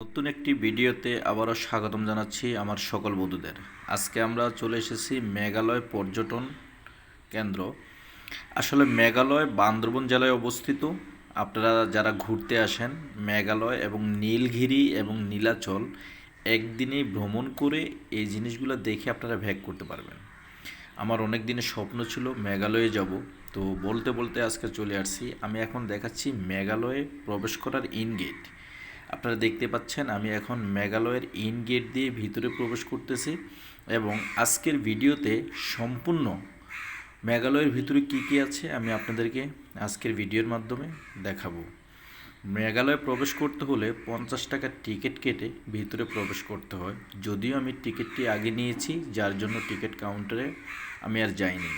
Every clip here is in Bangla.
নতুন একটি ভিডিওতে আবারও স্বাগতম জানাচ্ছি আমার সকল বন্ধুদের। আজকে আমরা চলে এসেছি মেঘালয় পর্যটন কেন্দ্র। আসলে মেঘালয় বান্দরবন জেলায় অবস্থিত। আপনারা যারা ঘুরতে আসেন, মেঘালয় এবং নীলগিরি এবং নীলাচল একদিনে ভ্রমণ করে এই জিনিসগুলো দেখে আপনারা ভ্যাগ করতে পারবেন। আমার অনেক দিনের স্বপ্ন ছিল মেঘালয়ে যাব। তো বলতে বলতে আজকে চলে আসছি। আমি এখন দেখাচ্ছি মেঘালয়ে প্রবেশ করার ইন গেট আপনারা দেখতে পাচ্ছেন, আমি এখন মেঘালয়ের ইন গেট দিয়ে ভিতরে প্রবেশ করতেছি এবং আজকের ভিডিওতে সম্পূর্ণ মেঘালয়ের ভিতরে কী কী আছে আমি আপনাদেরকে আজকের ভিডিওর মাধ্যমে দেখাবো। মেঘালয়ে প্রবেশ করতে হলে পঞ্চাশ টাকার টিকিট কেটে ভিতরে প্রবেশ করতে হয়। যদিও আমি টিকিটটি আগে নিয়েছি, যার জন্য টিকিট কাউন্টারে আমি আর যাইনি।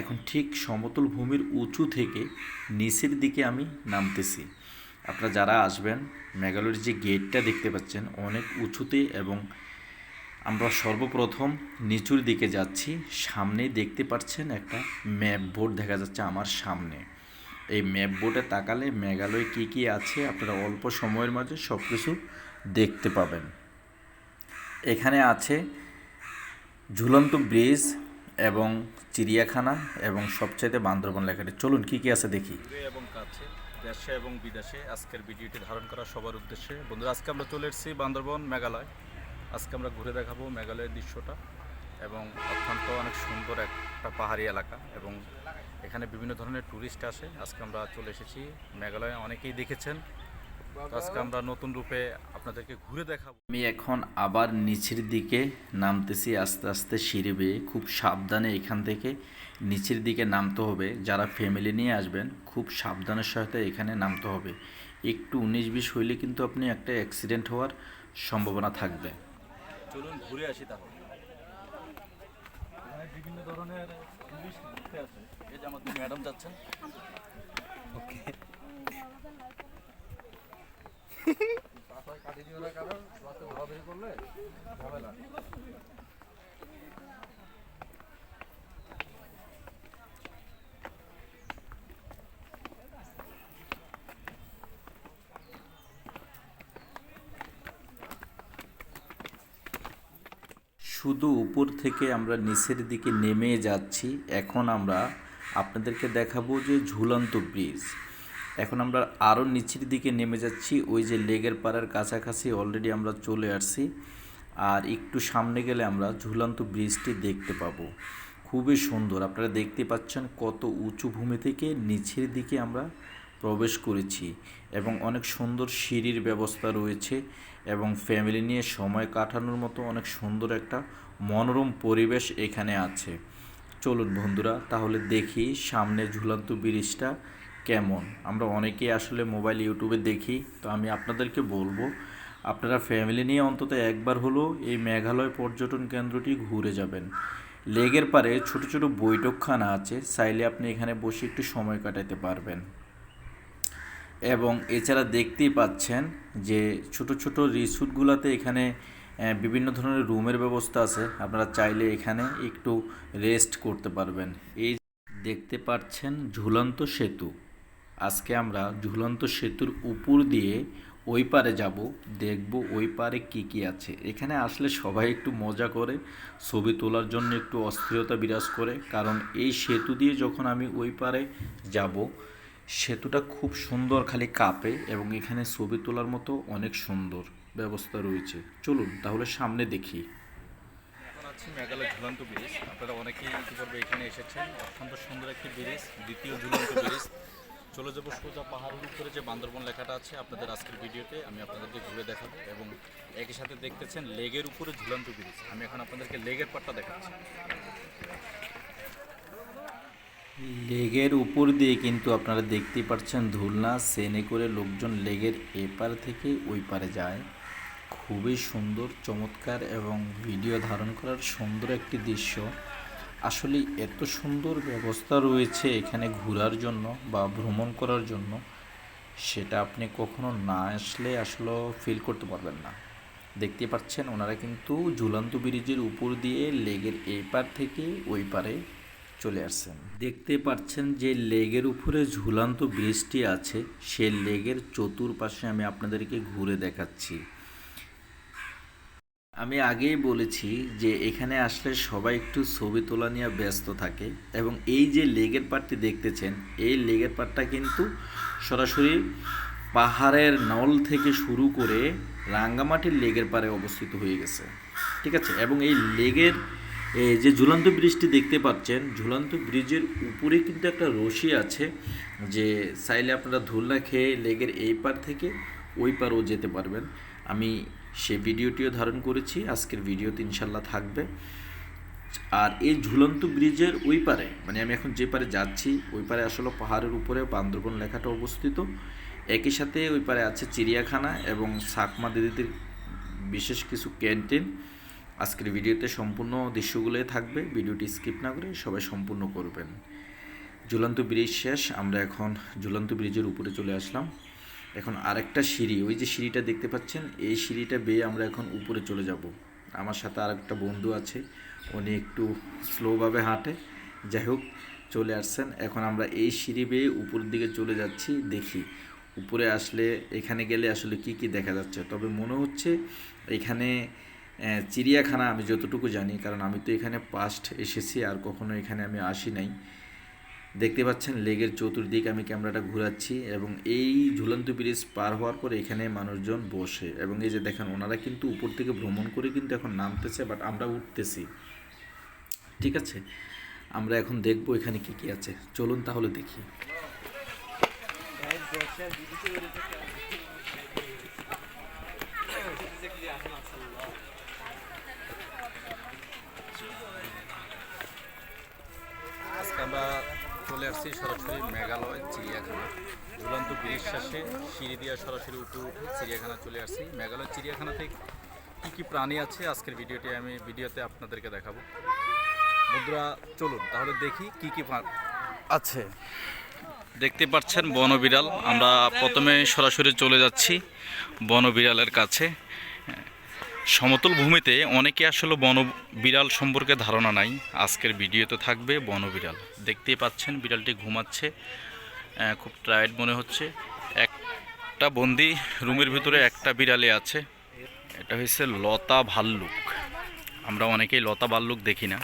এখন ঠিক সমতল ভূমির উঁচু থেকে নিচের দিকে আমি নামতেছি। আপনারা যারা আসবেন, মেঘালয়ের যে গেটটা দেখতে পাচ্ছেন, অনেক উঁচুতে এবং আমরা সর্বপ্রথম নিচুর দিকে যাচ্ছি। সামনেই দেখতে পাচ্ছেন একটা ম্যাপ বোর্ড দেখা যাচ্ছে আমার সামনে। এই ম্যাপ বোর্ডে তাকালে মেঘালয় কী কী আছে, আপনারা অল্প সময়ের মাঝে সব কিছু দেখতে পাবেন। এখানে আছে ঝুলন্ত ব্রিজ এবং চিড়িয়াখানা এবং সবচাইতে বান্দরবন লেখাটি। চলুন কী কী আছে দেখি। এবং কাছে দেশে এবং বিদেশে আজকের ভিডিওটি ধারণ করা সবার উদ্দেশ্যে। বন্ধুরা, আজকে আমরা চলে এসেছি বান্দরবন মেঘালয়। আজকে আমরা ঘুরে দেখাবো মেঘালয়ের দৃশ্যটা এবং অত্যন্ত অনেক সুন্দর একটা পাহাড়ি এলাকা এবং এখানে বিভিন্ন ধরনের ট্যুরিস্ট আসে। আজকে আমরা চলে এসেছি মেঘালয়। অনেকেই দেখেছেন আজকে আমরা নতুন রূপে আপনাদেরকে ঘুরে দেখাবো। আমি এখন আবার নিচের দিকে নামতেছি আস্তে আস্তে সিঁড়ি বেয়ে। খুব সাবধানে এখান থেকে নিচের দিকে নামতে হবে। যারা ফ্যামিলি নিয়ে আসবেন খুব সাবধানের সাথে এখানে নামতে হবে। একটু উনিশ বিশ হইলে কিন্তু আপনি একটা অ্যাক্সিডেন্ট হওয়ার সম্ভাবনা থাকবে। চলুন ঘুরে আসি তাহলে। বিভিন্ন ধরনের ঘুরতে এই যে আমাদের ম্যাডাম যাচ্ছেন। ওকে শুধু উপর থেকে আমরা নিচের দিকে নেমে যাচ্ছি, এখন আমরা আপনাদেরকে দেখাবো যে ঝুলন্ত ব্রিজ। এখন আমরা আরও নিচের দিকে নেমে যাচ্ছি, ওই যে লেগের পাড়ার কাছাকাছি অলরেডি আমরা চলে আসছি। আর একটু সামনে গেলে আমরা ঝুলন্ত ব্রিজটি দেখতে পাবো। খুবই সুন্দর, আপনারা দেখতে পাচ্ছেন কত উঁচু ভূমি থেকে নিচের দিকে আমরা প্রবেশ করেছি এবং অনেক সুন্দর সিঁড়ির ব্যবস্থা রয়েছে এবং ফ্যামিলি নিয়ে সময় কাটানোর মতো অনেক সুন্দর একটা মনোরম পরিবেশ এখানে আছে। চলুন বন্ধুরা, তাহলে দেখি সামনে ঝুলন্ত ব্রিজটা কেমন? আমরা অনেকেই আসলে মোবাইল ইউটিউবে দেখি, তো আমি আপনাদেরকে বলব, আপনারা ফ্যামিলি নিয়ে অন্তত একবার হলো এই মেঘালয় পর্যটন কেন্দ্রটি ঘুরে যাবেন। লেগের পারে ছোট ছোট বৈঠকখানা আছে, চাইলে আপনি এখানে বসে একটু সময় কাটাতে পারবেন। এবং এছাড়া দেখতেই পাচ্ছেন যে ছোট ছোট রিসুটগুলোতে এখানে বিভিন্ন ধরনের রুমের ব্যবস্থা আছে। আপনারা চাইলে এখানে একটু রেস্ট করতে পারবেন। এই দেখতে পাচ্ছেন ঝুলন্ত সেতু। আজকে আমরা ঝুলন্ত সেতুর উপর দিয়ে ওই পারে যাব, দেখব ওই পারে কি কি আছে। এখানে আসলে সবাই একটু মজা করে, ছবি তোলার জন্য একটু অস্থিরতা বিরাজ করে, কারণ এই সেতু দিয়ে যখন আমি ওই পারে যাব, সেতুটা খুব সুন্দর খালি কাঁপে এবং এখানে ছবি তোলার মতো অনেক সুন্দর ব্যবস্থা রয়েছে। চলুন তাহলে সামনে দেখি। মেঘালয় ঝুলন্ত ব্রিজ। আপনারা অনেকেই ইতিপূর্বে এখানে এসেছেন। অত্যন্ত সুন্দর একটি ব্রিজ, দ্বিতীয় ঝুলন্ত ব্রিজ। চলে যাব সোজা পাহাড়ের উপরে যে বান্দরবন লেখাটা আছে আপনাদের আজকের ভিডিওতে, আমি আপনাদেরকে ঘুরে দেখাবো এবং একই সাথে দেখতেছেন লেগের উপরে ঝুলন্ত ব্রিজ। আমি এখন আপনাদেরকে লেগের পাটটা দেখাচ্ছি। লেগের উপর দিয়ে কিন্তু আপনারা দেখতেই পাচ্ছেন ধুলনা, সেনে করে লোকজন লেগের এপার থেকে ওই পারে যায়। খুবই সুন্দর, চমৎকার এবং ভিডিও ধারণ করার সুন্দর একটি দৃশ্য। আসলে এত সুন্দর ব্যবস্থা রয়েছে এখানে ঘোরার জন্য বা ভ্রমণ করার জন্য, সেটা আপনি কখনো না আসলে আসলে ফিল করতে পারবেন না। দেখতে পাচ্ছেন ওনারা কিন্তু ঝুলন্ত ব্রিজের উপর দিয়ে লেগের এই পার থেকে ওই পারে চলে আসছেন। দেখতে পাচ্ছেন যে লেগের উপরে ঝুলন্ত ব্রিজটি আছে, সে লেগের চতুর্পাশে আমি আপনাদেরকে ঘুরে দেখাচ্ছি। আমি আগেই বলেছি যে এখানে আসলে সবাই একটু ছবি তোলা নিয়ে ব্যস্ত থাকে এবং এই যে লেগের পাটটি দেখতেছেন, এই লেগের পাটটা কিন্তু সরাসরি পাহাড়ের নল থেকে শুরু করে রাঙ্গামাটির লেগের পারে অবস্থিত হয়ে গেছে। ঠিক আছে? এবং এই লেগের যে ঝুলন্ত ব্রিজটি দেখতে পাচ্ছেন, ঝুলন্ত ব্রিজের উপরে কিন্তু একটা রশি আছে যে চাইলে আপনারা ধুলনা খেয়ে লেগের এই পার থেকে ওই পারও যেতে পারবেন। আমি সে ভিডিওটিও ধারণ করেছি, আজকের ভিডিওতে ইনশাল্লাহ থাকবে। আর এই ঝুলন্ত ব্রিজের ওই পারে মানে আমি এখন যে পারে যাচ্ছি, ওই পারে আসলে পাহাড়ের উপরে বান্দরবন লেখাটা অবস্থিত। একই সাথে ওই পারে আছে চিড়িয়াখানা এবং সাকমা দিদিদের বিশেষ কিছু ক্যান্টিন। আজকের ভিডিওতে সম্পূর্ণ দৃশ্যগুলোই থাকবে, ভিডিওটি স্কিপ না করে সবাই সম্পূর্ণ করবেন। ঝুলন্ত ব্রিজ শেষ, আমরা এখন ঝুলন্ত ব্রিজের উপরে চলে আসলাম। এখন আরেকটা সিঁড়ি, ওই যে সিঁড়িটা দেখতে পাচ্ছেন, এই সিঁড়িটা বেয়ে আমরা এখন উপরে চলে যাব। আমার সাথে আরেকটা বন্ধু আছে, উনি একটু স্লোভাবে হাঁটে। যাই হোক, চলে আসছেন। এখন আমরা এই সিঁড়ি বেয়ে উপরের দিকে চলে যাচ্ছি, দেখি উপরে আসলে এখানে গেলে আসলে কি কি দেখা যাচ্ছে। তবে মনে হচ্ছে এখানে চিড়িয়াখানা আমি যতটুকু জানি, কারণ আমি তো এখানে পাস্ট এসেছি, আর কখনো এখানে আমি আসি নাই। দেখতে পাচ্ছেন, লেগের চতুর্দিক আমি ক্যামেরাটা ঘুরাচ্ছি এবং এই ঝুলন্ত ব্রিজ পার হওয়ার পর এখানে মানুষজন বসে। এবং এই যে দেখেন, ওনারা কিন্তু উপর থেকে ভ্রমণ করে কিন্তু এখন নামতেছে বাট আমরা উঠতেছি। ঠিক আছে? আমরা এখন দেখব এখানে কি কি আছে। চলুন তাহলে দেখি। চলে আসছি সরাসরি মেঘালয়, চিড়িয়াখানা। ঝুলন্ত ব্রিজ শেষে সিঁড়ি দিয়ে সরাসরি উঠে উঠে চিড়িয়াখানা চলে আসছি। মেঘালয়, চিড়িয়াখানা থেকে কী কী প্রাণী আছে আজকের ভিডিওটি আমি ভিডিওতে আপনাদেরকে দেখাবো। বন্ধুরা, চলুন তাহলে দেখি কি কি আছে। দেখতে পাচ্ছেন বনবিড়াল। আমরা প্রথমে সরাসরি চলে যাচ্ছি বনবিড়ালের কাছে। সমতল ভূমিতে অনেকে আসলে বন বিড়াল সম্পর্কে ধারণা নাই। আজকের ভিডিওতে থাকবে বন বিড়াল দেখতেই পাচ্ছেন, বিড়ালটি ঘুমাচ্ছে খুব টায়ার্ড মনে হচ্ছে। একটা বন্দি রুমের ভিতরে একটা বিড়ালে আছে। এটা হচ্ছে লতা ভাল্লুক। আমরা অনেকেই লতা ভাল্লুক দেখি না।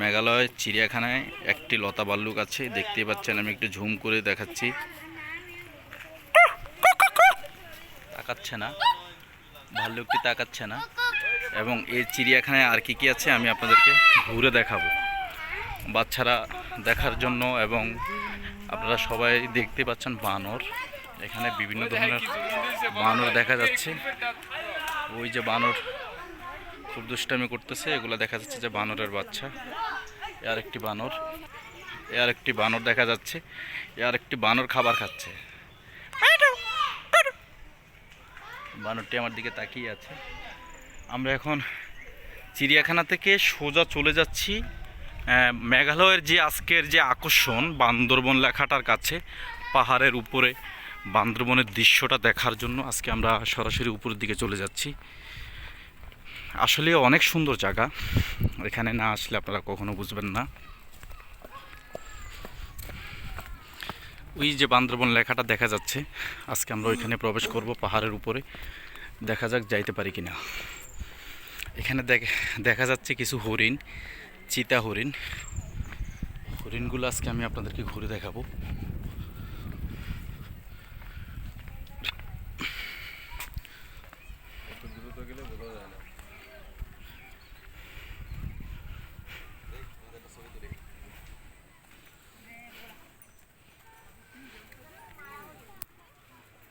মেঘালয়, চিড়িয়াখানায় একটি লতা ভাল্লুক আছে। দেখতেই পাচ্ছেন, আমি একটু ঝুম করে দেখাচ্ছি। তাকাচ্ছে না। ভাল্লুকটি তাকাচ্ছে না। এবং এই চিড়িয়াখানায় আর কি কি আছে আমি আপনাদেরকে ঘুরে দেখাবো। বাচ্চারা দেখার জন্য এবং আপনারা সবাই দেখতে পাচ্ছেন বানর। এখানে বিভিন্ন ধরনের বানর দেখা যাচ্ছে। ওই যে বানর খুব দুষ্টামি করতেছে, এগুলো দেখা যাচ্ছে যে বানরের বাচ্চা। আর একটি বানর, এ আর একটি বানর দেখা যাচ্ছে। এ আর একটি বানর খাবার খাচ্ছে। বানরটি আমার দিকে তাকিয়ে আছে। আমরা এখন চিড়িয়াখানা থেকে সোজা চলে যাচ্ছি মেঘালয়ের যে আজকের যে আকর্ষণ বান্দরবন লেখাটার কাছে, পাহাড়ের উপরে বান্দরবনের দৃশ্যটা দেখার জন্য আজকে আমরা সরাসরি উপরের দিকে চলে যাচ্ছি। আসলে অনেক সুন্দর জায়গা, এখানে না আসলে আপনারা কখনো বুঝবেন না। ওই যে বান্দরবন লেখাটা দেখা যাচ্ছে। আজকে আমরা ওইখানে প্রবেশ করব পাহাড়ের উপরে। দেখা যাক যাইতে পারি কি না এখানে দেখ- যাচ্ছে কিছু হরিণ, চিতা হরিণ। হরিণগুলো আজকে আমি আপনাদেরকে ঘুরে দেখাবো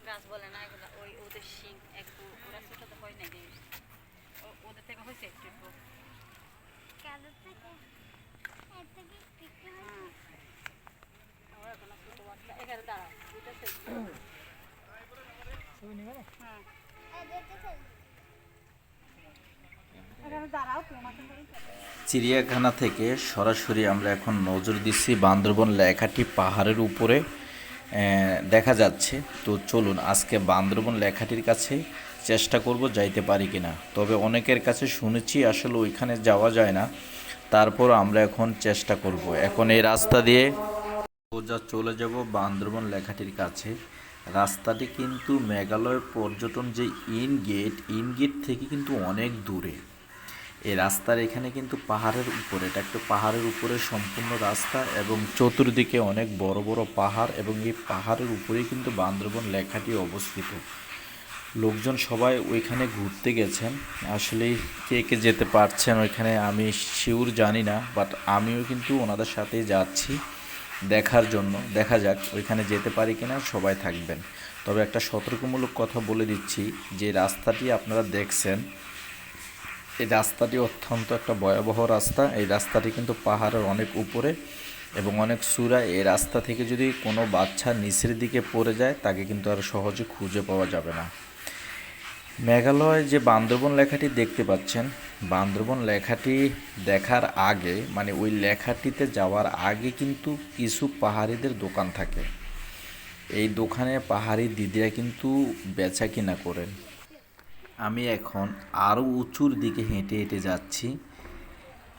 গাছ বলে না এগুলো ওই ওদের শিং একটু ওরা ছোট তো হয় না ও- ওদের থেকে হয়েছে একটু একটু হুম। ওরা এখনও ছোট বাচ্চা। এখানে দাঁড়াও, দুইটা selfie। হুম। এখানে দাঁড়াও তোমাকে চিড়িয়াখানা থেকে সরাসরি আমরা এখন নজর দিচ্ছি বান্দরবন লেখাটি পাহাড়ের উপরে দেখা যাচ্ছে। তো চলুন, আজকে বান্দরবন লেখাটির কাছে চেষ্টা করব যাইতে পারি কিনা। তবে অনেকের কাছে শুনেছি আসলে ওইখানে যাওয়া যায় না। তারপর আমরা এখন চেষ্টা করব। এখন এই রাস্তা দিয়ে সোজা চলে যাব বান্দরবন লেখাটির কাছে। রাস্তাটি কিন্তু মেঘালয় পর্যটন যে ইন গেট ইন গেট থেকে কিন্তু অনেক দূরে। এই রাস্তার এখানে কিন্তু পাহাড়ের উপরে, এটা একটা পাহাড়ের উপরে সম্পূর্ণ রাস্তা এবং চতুর্দিকে অনেক বড় বড় পাহাড় এবং এই পাহাড়ের উপরেই কিন্তু বান্দরবন লেখাটি অবস্থিত। লোকজন সবাই ওইখানে ঘুরতে গেছেন। আসলে কে কে যেতে পারছেন ওইখানে আমি শিওর জানি না বাট আমিও কিন্তু ওনাদের সাথেই যাচ্ছি দেখার জন্য। দেখা যাক ওইখানে যেতে পারি কিনা, সবাই থাকবেন। তবে একটা সতর্কমূলক কথা বলে দিচ্ছি যে রাস্তাটি আপনারা দেখছেন এই রাস্তাটি অত্যন্ত একটা ভয়াবহ রাস্তা। এই রাস্তাটি কিন্তু পাহাড়ের অনেক উপরে এবং অনেক চূড়া এই রাস্তা থেকে যদি কোনো বাচ্চা নিচের দিকে পড়ে যায়, তাকে কিন্তু আর সহজে খুঁজে পাওয়া যাবে না। মেঘালয় যে বান্দরবন লেখাটি দেখতে পাচ্ছেন, বান্দরবন লেখাটি দেখার আগে মানে ওই লেখাটিতে যাওয়ার আগে কিন্তু কিছু পাহাড়িদের দোকান থাকে। এই দোকানে পাহাড়ি দিদিরা কিন্তু বেচা কিনা করেন। আমি এখন আরও উঁচুর দিকে হেঁটে হেঁটে যাচ্ছি।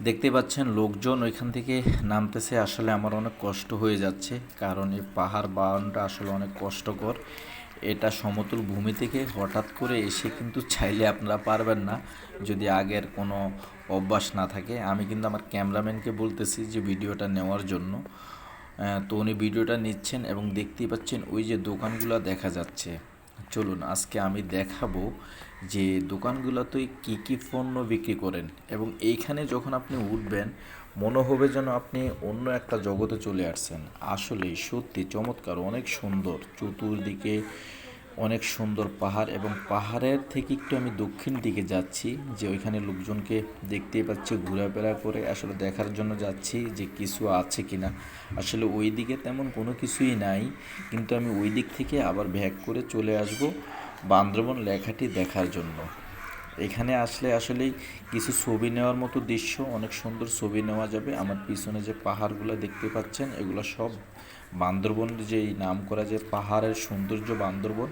দেখতে পাচ্ছেন লোকজন ওইখান থেকে নামতেছে, আসলে আমার অনেক কষ্ট হয়ে যাচ্ছে, কারণ এই পাহাড় বাগানটা আসলে অনেক কষ্টকর। এটা সমতল ভূমি থেকে হঠাৎ করে এসে কিন্তু চাইলে আপনারা পারবেন না, যদি আগের কোনো অভ্যাস না থাকে। আমি কিন্তু আমার ক্যামেরাম্যানকে বলতেছি যে ভিডিওটা নেওয়ার জন্য। তো উনি ভিডিওটা নিচ্ছেন এবং দেখতেই পাচ্ছেন ওই যে দোকানগুলো দেখা যাচ্ছে। চলুন, আজকে আমি দেখাবো যে দোকানগুলোতে কী কী পণ্য বিক্রি করেন এবং এইখানে যখন আপনি উঠবেন, মনে হবে যেন আপনি অন্য একটা জগতে চলে আসছেন। আসলে সত্যি চমৎকার, অনেক সুন্দর। চতুর্দিকে অনেক সুন্দর পাহাড় এবং পাহাড়ের থেকে একটু আমি দক্ষিণ দিকে যাচ্ছি, যে ওইখানে লোকজনকে দেখতেই পাচ্ছি, ঘোরাফেরা করে আসলে দেখার জন্য যাচ্ছি যে কিছু আছে কিনা। আসলে ওই দিকে তেমন কোনো কিছুই নাই, কিন্তু আমি ওই দিক থেকে আবার ব্যাক করে চলে আসব। বান্দরবন লেখাটি দেখার জন্য। এখানে আসলে আসলেই কিছু ছবি নেওয়ার মতো দৃশ্য, অনেক সুন্দর ছবি নেওয়া যাবে। আমার পিছনে যে পাহাড়গুলো দেখতে পাচ্ছেন, এগুলো সব বান্দরবনের যে নাম করা যে পাহাড়ের সৌন্দর্য বান্দরবন,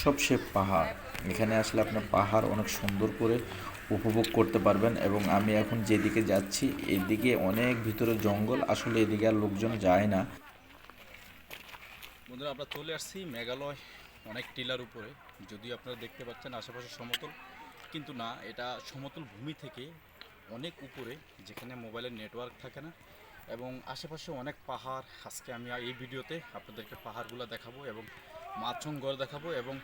সব সে পাহাড়। এখানে আসলে আপনার পাহাড় অনেক সুন্দর করে উপভোগ করতে পারবেন এবং আমি এখন যেদিকে যাচ্ছি, এদিকে অনেক ভিতরে জঙ্গল। আসলে এদিকে আর লোকজন যায় না। বন্ধুরা, আমরা চলে আসছি মেঘালয় অনেক টিলার উপরে। যদিও আপনারা দেখতে পাচ্ছেন আশেপাশে সমতল, কিন্তু না, এটা সমতল ভূমি থেকে অনেক উপরে, যেখানে মোবাইলের নেটওয়ার্ক থাকে না, এবং আশেপাশে অনেক পাহাড়। আজকে আমি এই ভিডিওতে আপনাদেরকে পাহাড়গুলো দেখাবো এবং মাছঙ্গর দেখাবো এবং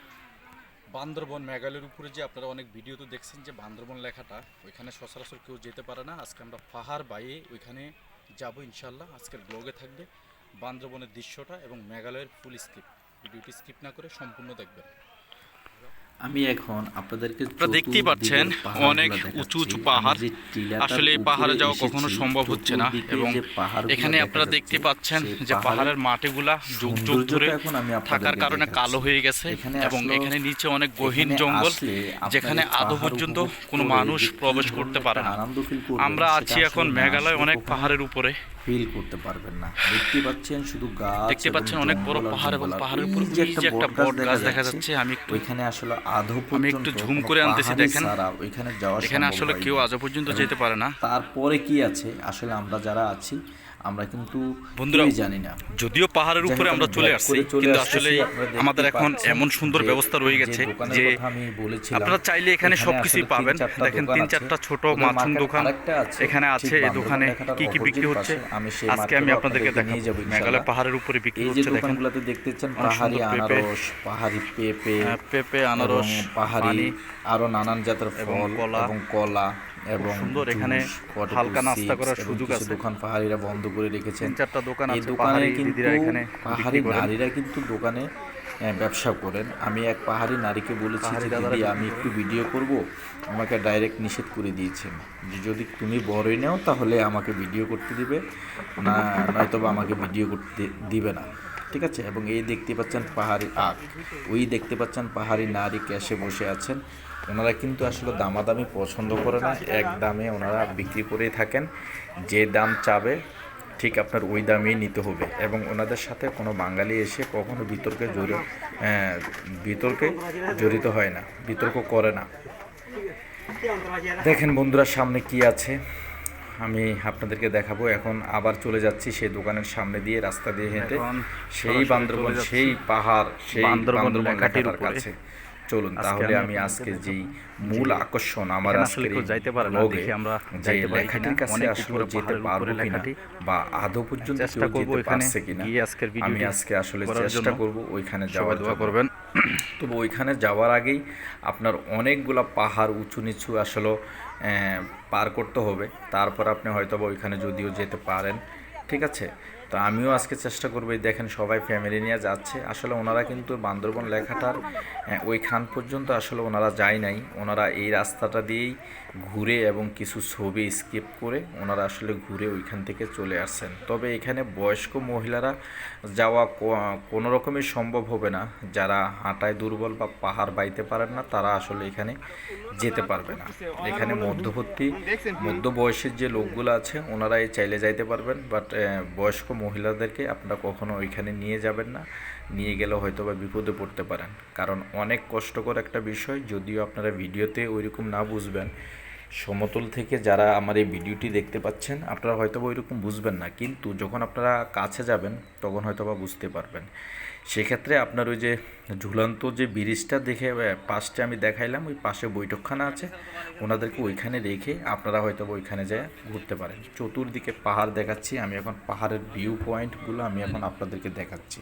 বান্দরবন, মেঘালয়ের উপরে যে আপনারা অনেক ভিডিওতে দেখছেন যে বান্দরবন লেখাটা, ওইখানে সচরাচর কেউ যেতে পারে না। আজকে আমরা পাহাড় বাইয়ে ওইখানে যাব ইনশাল্লাহ আজকের ব্লগে থাকবে বান্দরবনের দৃশ্যটা এবং মেঘালয়ের ফুল স্ক্রিপ্ট ভিডিওটি স্কিপ না করে সম্পূর্ণ দেখবেন। আমি এখন আপনাদেরকে আপনারা দেখতেই পাচ্ছেন অনেক উঁচু উঁচু পাহাড়। আসলে এই পাহাড়ে যাওয়া কখনো সম্ভব হচ্ছে না। এবং এখানে আপনারা দেখতে পাচ্ছেন যে পাহাড়ের মাটিগুলা যুগ যুগ ধরে থাকার কারণে কালো হয়ে গেছে এবং এখানে নিচে অনেক গহীন জঙ্গল যেখানে আদৌ পর্যন্ত কোনো মানুষ প্রবেশ করতে পারে না। আমরা আছি এখন মেঘালয় অনেক পাহাড়ের উপরে। ফিল করতে পারবেন না। দেখতে পাচ্ছেন শুধু গাছ দেখতে পাচ্ছেন অনেক বড় পাহাড় এবং পাহাড়ের উপর যে একটা বট গাছ দেখা যাচ্ছে আমি একটু ওইখানে আসলে আধো আমি একটু ঝুম করে আনতেছি দেখেন। ওইখানে যাওয়া এখানে আসলে কেউ আজও পর্যন্ত যেতে পারে না। তারপরে কি আছে? আসলে আমরা যারা আছি আমরা কিন্তু বন্ধুরা, জানি না। যদিও পাহাড়ের উপরে আমরা চলে আসছি কিন্তু আসলে আমাদের এখন এমন সুন্দর ব্যবস্থা রয়ে গেছে যে আপনারা চাইলে এখানে সবকিছুই পাবেন। দেখেন তিন চারটা ছোট মাছুন দোকান এখানে আছে এই দোকানে কি কি বিক্রি হচ্ছে। আমি সেই আজকে আমি আপনাদেরকে নিয়ে যাব মেঘালয় পাহাড়ের উপরে বিক্রি এই যে হচ্ছে দেখেন। দোকানগুলোতে দেখতেছেন পাহাড়ি আনারস পাহাড়ি পেঁপে হ্যাঁ, পেঁপে আনারস পাহাড়ি আরও নানান জাতের ফল কলা। এবং কলা এবং সুন্দর এখানে হালকা নাস্তা করার সুযোগ আছে। দোকান পাহাড়িরা বন্ধ করে রেখেছেন। চারটা দোকান আছে দোকানে পাহাড়ি কিন্তু দিদিরা এখানে পাহাড়ি নারীরা কিন্তু দোকানে ব্যবসা করেন। আমি এক পাহাড়ি নারীকে বলেছি যে দিদি আমি একটু ভিডিও করব। আমাকে ডাইরেক্ট নিষেধ করে দিয়েছেন। যে যদি তুমি বড়ই নাও তাহলে আমাকে ভিডিও করতে দিবে। না নয়তো আমাকে ভিডিও করতে দিবে না। ঠিক আছে? এবং এই দেখতে পাচ্ছেন পাহাড়ি আখ। ওই দেখতে পাচ্ছেন পাহাড়ি নারী ক্যাশে বসে আছেন। ওনারা কিন্তু আসলে দামাদামি পছন্দ করে না। এক দামে ওনারা বিক্রি করেই থাকেন। যে দাম চাবে ঠিক আপনার ওই দামেই নিতে হবে এবং ওনাদের সাথে কোনো বাঙালি এসে কখনো বিতর্কে জড়িত বিতর্কে জড়িত হয় না বিতর্ক করে না। দেখেন বন্ধুরা সামনে কি আছে? আমি আপনাদেরকে দেখাবো। এখন আবার চলে যাচ্ছি সেই দোকানের সামনে দিয়ে রাস্তা দিয়ে হেঁটে সেই বান্দরবন সেই পাহাড় সেই বান্দরবন। কাছে। চলুন তাহলে আমি আজকে যেই মূল আকর্ষণ আমার আসলে যাইতে পারে না, দেখি আমরা যে যাইতে পারি লেখাটির কাছে অনেক আসলে উপরে যেতে পারব কিনা বা আদৌ পর্যন্ত চেষ্টা করব পারছে কিনা আজকের আমি আজকে আসলে চেষ্টা করব ওইখানে যাওয়ার দোয়া করবেন। তবে ওইখানে যাওয়ার আগেই আপনার অনেকগুলা পাহাড় উঁচু নিচু আসলে আহ, পার করতে হবে তারপর আপনি হয়তো বা ওইখানে যদিও যেতে পারেন ঠিক আছে? তো আমিও আজকে চেষ্টা করব এই দেখেন সবাই ফ্যামিলি নিয়ে যাচ্ছে। আসলে ওনারা কিন্তু বান্দরবন লেখাটার আহ, ওইখান পর্যন্ত আসলে ওনারা যায় নাই। ওনারা এই রাস্তাটা দিয়েই ঘুরে এবং কিছু ছবি স্কিপ করে ওনারা আসলে ঘুরে ওইখান থেকে চলে আসছেন। তবে এখানে বয়স্ক মহিলারা যাওয়া কোনো রকমই সম্ভব হবে না। যারা হাঁটায় দুর্বল বা পাহাড় বাইতে পারেন না তারা আসলে এখানে যেতে পারবে না। এখানে মধ্যবর্তী মধ্য বয়সের যে লোকগুলো আছে ওনারা চাইলে যাইতে পারবেন। বাট বয়স্ক মহিলাদেরকে আপনারা কখনো ওইখানে নিয়ে যাবেন না। নিয়ে গেলে হয়তো বা বিপদে পড়তে পারেন। কারণ অনেক কষ্টকর একটা বিষয়, যদিও আপনারা ভিডিওতে ওইরকম না বুঝবেন। সমতল থেকে যারা আমার এই ভিডিওটি দেখতে পাচ্ছেন, আপনারা হয়তো বা ওইরকম বুঝবেন না। কিন্তু যখন আপনারা কাছে যাবেন, তখন হয়তো বা বুঝতে পারবেন। সেক্ষেত্রে আপনার ওই যে ঝুলন্ত যে ব্রিজটা দেখে আহ, পাশে আমি দেখাইলাম ওই পাশে বৈঠকখানা আছে। ওনাদেরকে ওইখানে রেখে আপনারা হয়তো ওইখানে যেয়ে ঘুরতে পারেন। চতুর্দিকে পাহাড় দেখাচ্ছি আমি এখন পাহাড়ের ভিউ পয়েন্টগুলো আমি এখন আপনাদেরকে দেখাচ্ছি।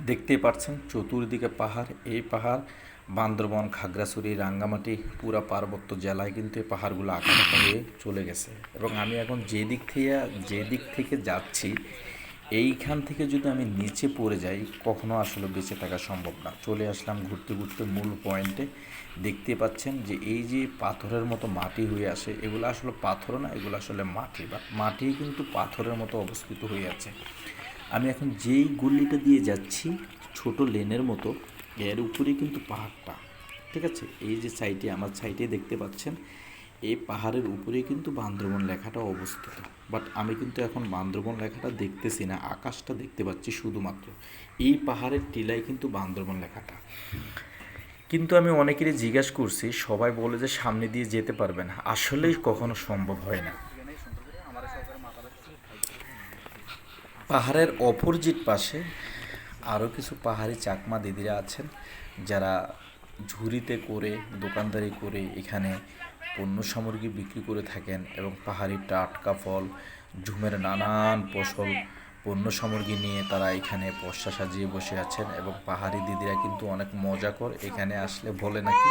দেখতেই পাচ্ছেন চতুর্দিকে পাহাড় এই পাহাড় বান্দরবন খাগড়াছড়ি রাঙ্গামাটি পুরা পার্বত্য জেলায় কিন্তু এই পাহাড়গুলো আঁকা হয়ে চলে গেছে। এবং আমি এখন যে দিক থেকে যে দিক থেকে যাচ্ছি এইখান থেকে যদি আমি নিচে পড়ে যাই, কখনো আসলে বেঁচে থাকা সম্ভব না। চলে আসলাম ঘুরতে ঘুরতে মূল পয়েন্টে দেখতে পাচ্ছেন যে এই যে পাথরের মতো মাটি হয়ে আসে এগুলো আসলে পাথর না, এগুলো আসলে মাটি বা মাটি কিন্তু পাথরের মতো অবস্থিত হয়ে আছে। আমি এখন যেই গল্লিটা দিয়ে যাচ্ছি, ছোট লেনের মতো, এর উপরে কিন্তু পাহাড়টা। ঠিক আছে? এই যে সাইডে আমার সাইডে দেখতে পাচ্ছেন এই পাহাড়ের উপরে কিন্তু বান্দরবন লেখাটা অবস্থিত। বাট আমি কিন্তু এখন বান্দরবন লেখাটা দেখতেছি না, আকাশটা দেখতে পাচ্ছি শুধুমাত্র। এই পাহাড়ের টিলায় কিন্তু বান্দরবন লেখাটা। কিন্তু আমি অনেকেরই জিজ্ঞাসা করছি, সবাই বলে যে সামনে দিয়ে যেতে পারবেন আসলেই কখনো সম্ভব হয় না। পাহাড়ের অপোজিট পাশে আরও কিছু পাহাড়ি চাকমা দিদিরা আছেন, যারা ঝুড়িতে করে, দোকানদারি করে এখানে পণ্য সামগ্রী বিক্রি করে থাকেন এবং পাহাড়ি টাটকা ফল, ঝুমের নানান ফসল পণ্য সামগ্রী নিয়ে তারা এখানে পশা সাজিয়ে বসে আছেন এবং পাহাড়ি দিদিরা কিন্তু অনেক মজা কর, এখানে আসলে বলে নাকি,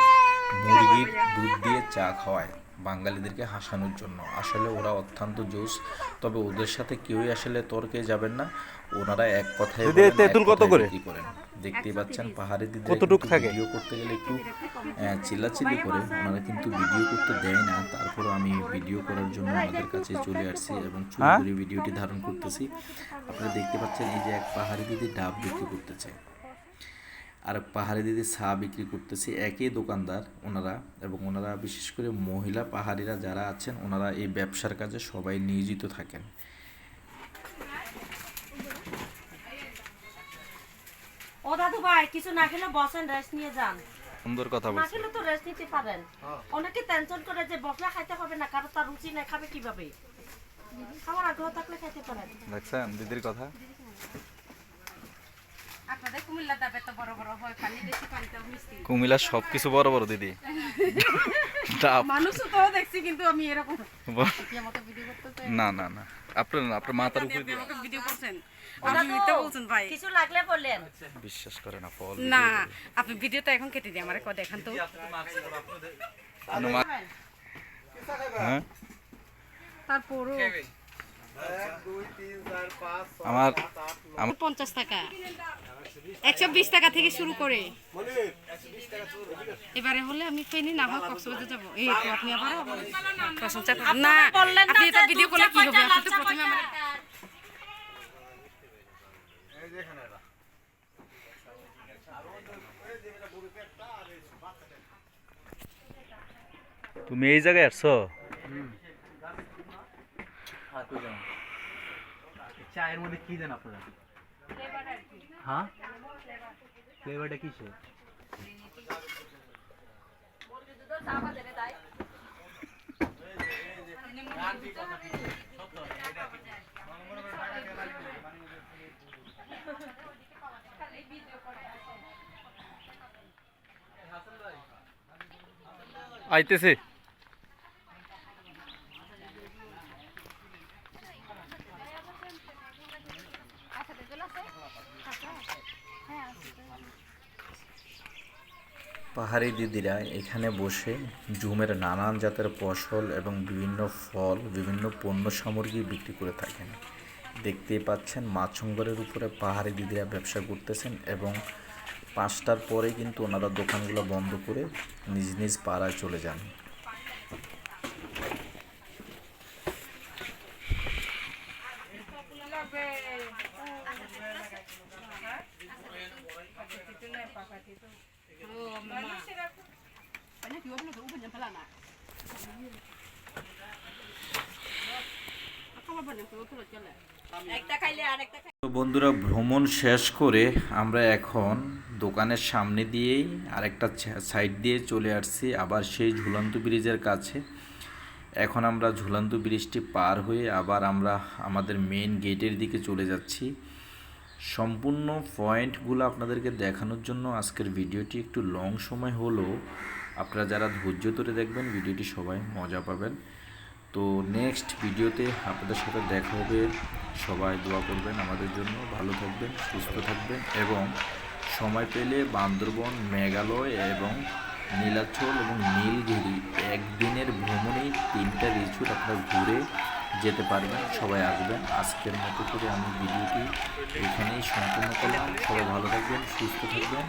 মুরগির দুধ দিয়ে চা খাওয়ায়। বাঙালিদেরকে হাসানোর জন্য। আসলে ওরা অত্যন্ত জোস তবে ওদের সাথে কেউই আসলে তর্কে যাবেন না। ওনারা এক কথায় বলেন, এক তেঁতুল কত করে? বিক্রি করেন? দেখতেই পাচ্ছেন পাহাড়ি দিদি কতটুক থাকে? ভিডিও করতে গেলে একটু আহ, চিল্লাচিল্লি করে। ওনারা কিন্তু ভিডিও করতে দেয় না। তারপর আমি ভিডিও করার জন্য ওনাদের কাছে চলে আসছি এবং চুরি হ্যাঁ? করে ভিডিওটি ধারণ করতেছি। আপনারা দেখতে পাচ্ছেন এই যে এক পাহাড়ি দিদি ডাব বিক্রি করতেছে। আর পাহাড়ি দিদি চা বিক্রি করতেছে একই দোকানদার ওনারা এবং ওনারা বিশেষ করে মহিলা পাহাড়িরা যারা আছেন ওনারা এই ব্যবসার কাজে সবাই নিয়োজিত থাকেন। ও দাদু ভাই কিছু না খেলে বসেন রেস্ট নিয়ে যান। সুন্দর কথা না খেলে তো রেস্ট নিতে পারেন। অনেকে টেনশন করে যে বসলে খাইতে হবে না কারও তার রুচি নাই খাবে কীভাবে? খাবার আগ্রহ থাকলে খাইতে পারেন। দেখছেন দিদির কথা আপনাদের কুমিল্লা দাবে তো বড় বড় হয় পানি বেশি পানিতে মিষ্টি কুমিল্লার সব কিছু বড় বড় দিদি। ডাব মানুষও তো দেখছি কিন্তু আমি এরকম না না না। আপনার আপনার মাথার উপরে দিয়ে আমাকে ভিডিও করছেন। আপনি দাদু, বলছেন ভাই। কিছু লাগলে বললেন বিশ্বাস করে না ফল না আপনি ভিডিওটা এখন কেটে দিয়ে আমারে কয় দেখান তো। হ্যাঁ? তারপরও আমার পঞ্চাশ টাকা। একশো বিশ টাকা থেকে শুরু করে। এবারে হলে আমি ফেনি না হয় কক্সবাজার যাব। এই তো আপনি আবার প্রশংসা না আপনি এটা ভিডিও করলে কি হবে? আপনি তো প্রথমে আমার তুমি এই জায়গায় আসছো? চায়ের মধ্যে কি দেন আপনারা? হ্যাঁ? ফ্লেভারটা কিসে আইতেছে। পাহাড়ি দিদিরা এখানে বসে জুমের নানান জাতের ফসল এবং বিভিন্ন ফল, বিভিন্ন পণ্য সামগ্রী বিক্রি করে থাকেন। দেখতেই পাচ্ছেন মাছঙ্গরের উপরে পাহাড়ি দিদিরা ব্যবসা করতেছেন এবং পাঁচটার পরে কিন্তু ওনারা দোকানগুলো বন্ধ করে নিজ নিজ পাড়ায় চলে যান। বন্ধুরা, ভ্রমণ শেষ করে আমরা এখন দোকানের সামনে দিয়েই আরেকটা সাইড দিয়ে চলে আসছি, আবার সেই ঝুলন্ত ব্রিজের কাছে। এখন আমরা ঝুলন্ত ব্রিজটি পার হয়ে আবার আমরা আমাদের মেন গেটের দিকে চলে যাচ্ছি। সম্পূর্ণ পয়েন্টগুলো আপনাদেরকে দেখানোর জন্য আজকের ভিডিওটি একটু লং সময় হলেও আপনারা যারা ধৈর্য ধরে দেখবেন, ভিডিওটি সবাই মজা পাবেন। তো নেক্সট ভিডিওতে আপনাদের সাথে দেখা হবে। সবাই দোয়া করবেন আমাদের জন্য। ভালো থাকবেন, সুস্থ থাকবেন এবং সময় পেলে বান্দরবন, মেঘালয় এবং নীলাচল এবং নীলগিরি একদিনের ভ্রমণেই তিনটা রিচুট আপনারা ঘুরে যেতে পারবেন সবাই আসবেন আজকের মতো করে আমি ভিডিওটি এখানেই সম্পূর্ণ করলাম সবাই ভালো থাকবেন সুস্থ থাকবেন।